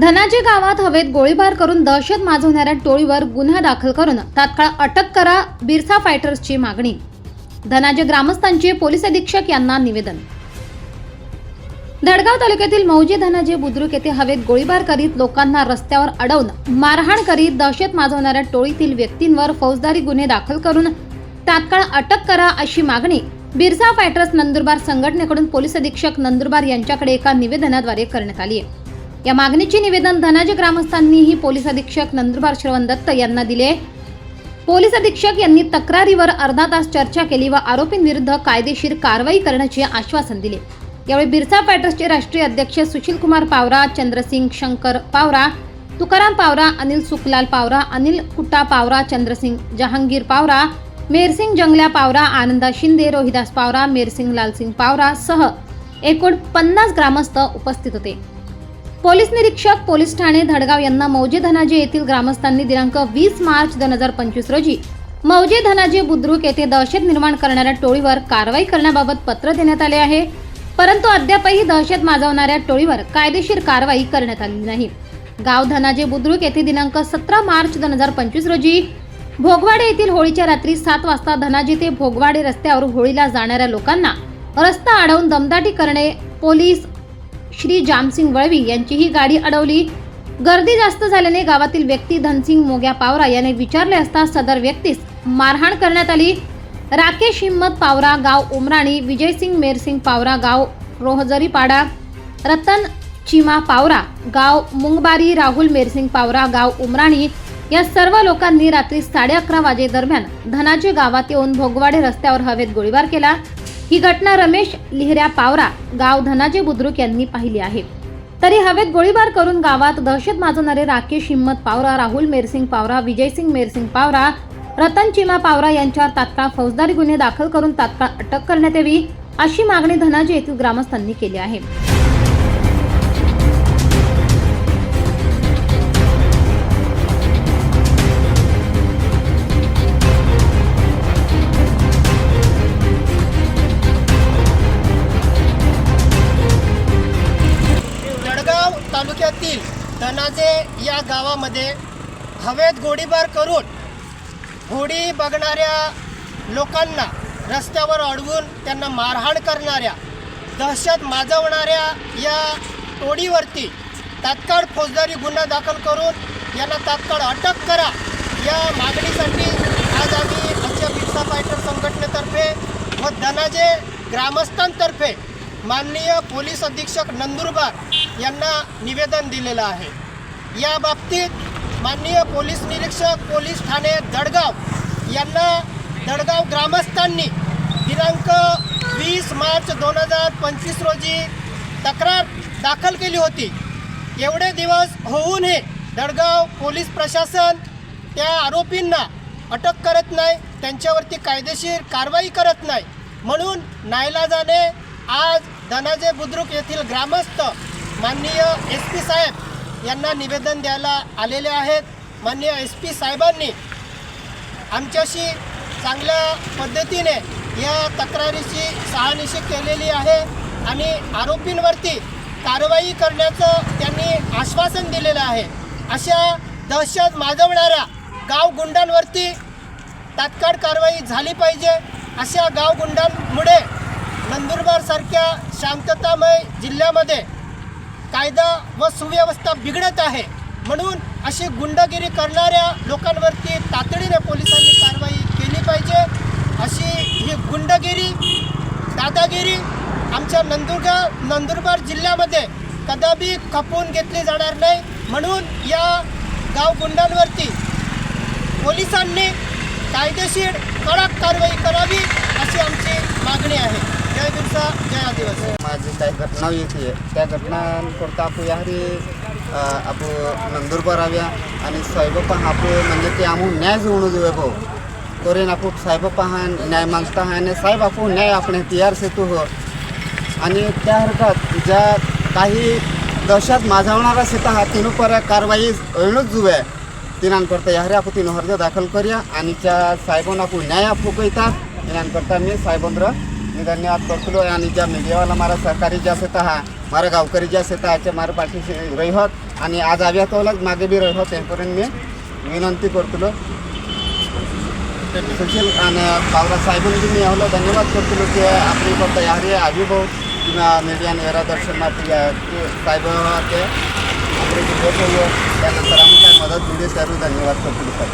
धनाजी गावात हवेत गोळीबार करून दहशत माजवणाऱ्या टोळीवर गुन्हा दाखल करून तात्काळ अटक करा बिरसा फायटर्सची मागणी. धनाजी ग्रामस्थांचे पोलीस अधीक्षक यांना निवेदन. धडगाव तालुक्यातील मौजे धनाजी बुद्रुक येथे हवेत गोळीबार करीत लोकांना रस्त्यावर अडवून मारहाण करीत दहशत माजवणाऱ्या टोळीतील व्यक्तींवर फौजदारी गुन्हे दाखल करून तात्काळ अटक करा अशी मागणी बिरसा फायटर्स नंदुरबार संघटनेकडून पोलीस अधीक्षक नंदुरबार यांच्याकडे एका निवेदनाद्वारे करण्यात आली आहे. या मागणीचे निवेदन धनाजी ग्रामस्थांनीही पोलीस अधीक्षक नंदुरबार श्रवण दत्त यांना दिले. पोलीस अधीक्षक यांनी तक्रारीवर अर्धा तास चर्चा केली व आरोपींविरुद्ध कायदेशीर कारवाई करण्याचे आश्वासन दिले. यावेळी बिरसा पॅटर्सचे राष्ट्रीय अध्यक्ष सुशील कुमार पावरा चंद्रसिंग शंकर पावरा तुकाराम पावरा अनिल सुखलाल पावरा अनिल कुट्टा पावरा चंद्रसिंग जहांगीर पावरा मेरसिंग जंगल्या पावरा आनंदा शिंदे रोहिदास पावरा मेरसिंग लालसिंग पावरा सह एकूण पन्नास ग्रामस्थ उपस्थित होते. पोलीस निरीक्षक पोलीस ठाणे धडगाव यांना मौजे धनाजे येथील ग्रामस्थांनी दिनांक वीस मार्च दोन हजार पंचवीस रोजी मौजे धनाजे बुद्रुक येथे दहशत निर्माण करणाऱ्या टोळीवर कारवाई करण्याबाबत पत्र देण्यात आले आहे. परंतु अद्यापही दहशत माजवणाऱ्या टोळीवर कायदेशीर कारवाई करण्यात आली नाही. गाव धनाजे बुद्रुक येथे दिनांक सतरा मार्च दोन हजार पंचवीस रोजी भोगवाडे येथील होळीच्या रात्री सात वाजता धनाजी ते भोगवाडे रस्त्यावर होळीला जाणाऱ्या लोकांना रस्ता अडवून दमदाटी करणे पोलीस श्री जामसिंग वळवी यांची ही गाडी अडवली. गर्दी जास्त झाल्याने गावातील व्यक्ती धनसिंग मोग्या पावरा याने विचारले असता सदर व्यक्तीस मारहाण करण्यात आली. राकेश हिम्मत पावरा गाव उमराणी विजयसिंग मेरसिंग पावरा गाव रोहजरीपाडा रतन चिमा पावरा गाव मुंगबारी राहुल मेरसिंग पावरा गाव उमराणी या सर्व लोकांनी रात्री साडे अकरा वाजे दरम्यान धनाजी गावात येऊन भोगवाडे रस्त्यावर हवेत गोळीबार केला. ही घटना रमेश लिहऱ्या पावरा गाव धनाजी बुद्रुक यांनी पाहिली आहे. तरी हवेत गोळीबार करून गावात दहशत माजवणारे राकेश हिम्मत पावरा राहुल मेरसिंग पावरा विजयसिंग मेरसिंग पावरा रतन चिमा पावरा यांच्यावर तात्काळ फौजदारी गुन्हे दाखल करून तात्काळ अटक करण्यात यावी अशी मागणी धनाजी येथील ग्रामस्थांनी केली आहे. तालुक्यातील धनाजे या गावामध्ये हवेत गोळीबार करून होडी बघणाऱ्या लोकांना रस्त्यावर अडवून त्यांना मारहाण करणाऱ्या दहशत माजवणाऱ्या या टोळीवरती तात्काळ फौजदारी गुन्हा दाखल करून यांना तात्काळ अटक करा. या मागणीसाठी आज आम्ही आमच्या बिरसा फायटर संघटनेतर्फे व धनाजे ग्रामस्थांतर्फे माननीय पोलीस अधीक्षक नंदुरबार यांना निवेदन दिलेलं आहे. या बाबतीत माननीय पोलीस निरीक्षक पोलीस ठाणे दडगाव यांना दडगाव ग्रामस्थांनी दिनांक वीस मार्च दोन हजार पंचवीस रोजी तक्रार दाखल केली होती. एवढे दिवस होऊनही दडगाव पोलीस प्रशासन त्या आरोपींना अटक करत नाही त्यांच्यावरती कायदेशीर कारवाई करत नाही. म्हणून नाईलाजाने आज धनाजे बुद्रुक येथील ग्रामस्थ माननीय एस पी साहेब यांना निवेदन द्यायला आलेले आहेत. माननीय एस पी साहेबांनी आमच्याशी चांगल्या पद्धतीने या तक्रारीची सहानिशी केलेली आहे आणि आरोपींवरती कारवाई करण्याचं त्यांनी आश्वासन दिलेलं आहे. अशा दहशत माजवणाऱ्या गाव गुंडांवरती तात्काळ कारवाई झाली पाहिजे. अशा गाव गुंडांमुळे नंदुरबारसारख्या शांततामय जिल्ह्यामध्ये कायदा व सुव्यवस्था बिघडत आहे म्हणून अशी गुंडगिरी करणाऱ्या लोकांवरती तातडीने पोलिसांनी कारवाई केली पाहिजे. अशी ही गुंडगिरी दादागिरी आमच्या नंदुरगाव नंदुरबार जिल्ह्यामध्ये कदापि खपवून घेतली जाणार नाही. म्हणून या गावगुंडांवरती पोलिसांनी कायदेशीर कडक कारवाई करावी अशी आमची मागणी आहे. जय बिरसा जय आदिवासी. माझी काही घटना येते त्या घटनांकरता आपण यारी आपण नंदुरबार આવ્या आणि साहेबप्पा पहा आपण म्हणजे की आम्ही न्याय जोडून देऊ भाऊ. करेन आपण साहेबप्पा हा न्याय मागता हा आणि साहेब आपण न्याय आपण तयार सेतू हो. आणि त्या हरकत ज्या काही दहशत माजवणारा सेता हा तिनू पर कारवाई एवढंच जुवे तिनांकरता यारे आपण तिनं अर्ज दाखल करूया आणि त्या साहेबांना आपण न्याय आपू कहता. तिनांकरता मी साहेबांद्र मी धन्यवाद करतो आणि ज्या मीडियावाला मारा सरकारी ज्या शेता हा मारा गावकरी ज्या शेता ह्याच्या मारा पाठीशी रहित आणि आज आव्या तोलाच मागे बी रहिलो तेपर्यंत मी विनंती करतो सुशील आणि बाबरा साहेबांनी मी एवढं धन्यवाद करतो की आपली फक्त ह्यारी भाऊ किंवा मीडिया नेरा दर्शन साहेब ते आपले त्यानंतर आम्ही काय मदत दिली त्यारू धन्यवाद करतो सर